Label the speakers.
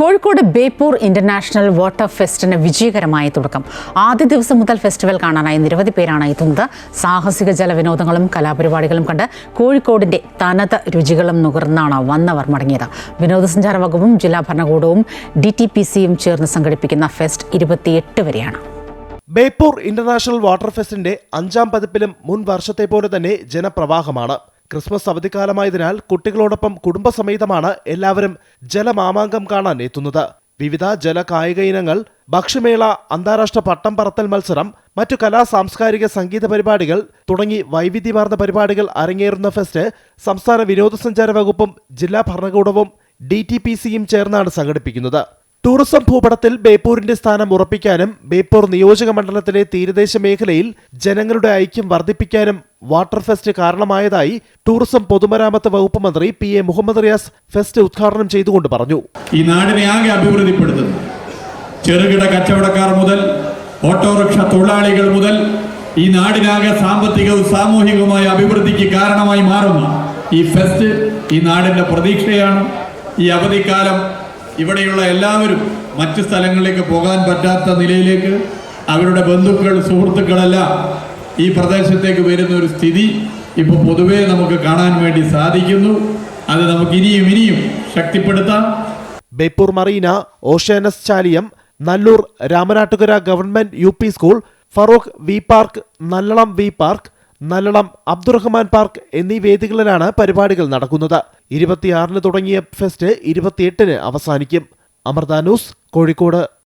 Speaker 1: Kozhikode Beypore international water ഫെസ്റ്റിന് വിജയകരമായ തുടക്കം. ആദ്യ ദിവസം മുതൽ ഫെസ്റ്റിവൽ കാണാനായി നിരവധി പേരാണ് എത്തുന്നത്. സാഹസിക ജലവിനോദങ്ങളും കലാപരിപാടികളും കണ്ട് കോഴിക്കോടിന്റെ തനത് രുചികളും നുകർന്നാണ് വന്നവർ മടങ്ങിയത്. വിനോദസഞ്ചാര വകുപ്പും ജില്ലാ ഭരണകൂടവും ഡി ടി പി സിയും ചേർന്ന് സംഘടിപ്പിക്കുന്ന ഫെസ്റ്റ് ഇരുപത്തിയെട്ട് വരെയാണ്.
Speaker 2: ബേപ്പൂർ ഇന്റർനാഷണൽ വാട്ടർ ഫെസ്റ്റിന്റെ അഞ്ചാം പതിപ്പിലും മുൻ വർഷത്തെ പോലെ തന്നെ ജനപ്രവാഹമാണ്. ക്രിസ്മസ് അവധിക്കാലമായതിനാൽ കുട്ടികളോടൊപ്പം കുടുംബസമേതമാണ് എല്ലാവരും ജലമാമാങ്കം കാണാൻ എത്തുന്നത്. വിവിധ ജല കായിക ഇനങ്ങൾ ഭക്ഷ്യമേള അന്താരാഷ്ട്ര പട്ടം പറത്തൽ മത്സരം മറ്റു കലാ സാംസ്കാരിക സംഗീത പരിപാടികൾ തുടങ്ങി വൈവിധ്യമാർന്ന പരിപാടികൾ അരങ്ങേറുന്ന ഫെസ്റ്റ് സംസ്ഥാന വിനോദസഞ്ചാര വകുപ്പും ജില്ലാ ഭരണകൂടവും ഡി ചേർന്നാണ് സംഘടിപ്പിക്കുന്നത്. ടൂറിസം ഭൂപടത്തിൽ ബേപ്പൂരിന്റെ സ്ഥാനം ഉറപ്പിക്കാനും ബേപ്പൂർ നിയോജക മണ്ഡലത്തിലെ തീരദേശ മേഖലയിൽ ജനങ്ങളുടെ ഐക്യം വർദ്ധിപ്പിക്കാനും വാട്ടർ ഫെസ്റ്റ് കാരണമായതായി ടൂറിസം പൊതുമരാമത്ത് വകുപ്പ് മന്ത്രി P A Muhammad Riyas fest ഉദ്ഘാടനം ചെയ്തുകൊണ്ട് പറഞ്ഞു.
Speaker 3: ഈ നാടിനെ ആകെ അഭിവൃദ്ധിപ്പെടുത്തുന്നു. ചെറുകിട കച്ചവടക്കാർ മുതൽ ഓട്ടോറിക്ഷ തൊഴിലാളികൾ മുതൽ ഈ നാടിനാകെ സാമ്പത്തികവും സാമൂഹികവുമായ അഭിവൃദ്ധിക്ക് കാരണമായി മാറുന്ന ഈ ഫെസ്റ്റ് ഈ നാടിന്റെ പ്രതീക്ഷയാണ്. ഈ അവധിക്കാലം ഇവിടെയുള്ള എല്ലാവരും മറ്റു സ്ഥലങ്ങളിലേക്ക് പോകാൻ പറ്റാത്ത നിലയിലേക്ക് അവരുടെ ബന്ധുക്കൾ സുഹൃത്തുക്കളെല്ലാം ഈ പ്രദേശത്തേക്ക് വരുന്ന ഒരു സ്ഥിതി ഇപ്പോൾ പൊതുവേ നമുക്ക് കാണാൻ വേണ്ടി സാധിക്കുന്നു. അത് നമുക്ക് ഇനിയും ഇനിയും ശക്തിപ്പെടുത്താം.
Speaker 2: Beypore marina Oceanus Chaliyam Nallur Ramanattukara government U school Farook V park Nallalam V park Nallalam Abdurahman park എന്നീ വേദികളിലാണ് പരിപാടികൾ നടക്കുന്നത്. ഇരുപത്തിയാറിന് തുടങ്ങിയ ഫെസ്റ്റ് ഇരുപത്തിയെട്ടിന് അവസാനിക്കും. അമൃത ന്യൂസ് കോഴിക്കോട്.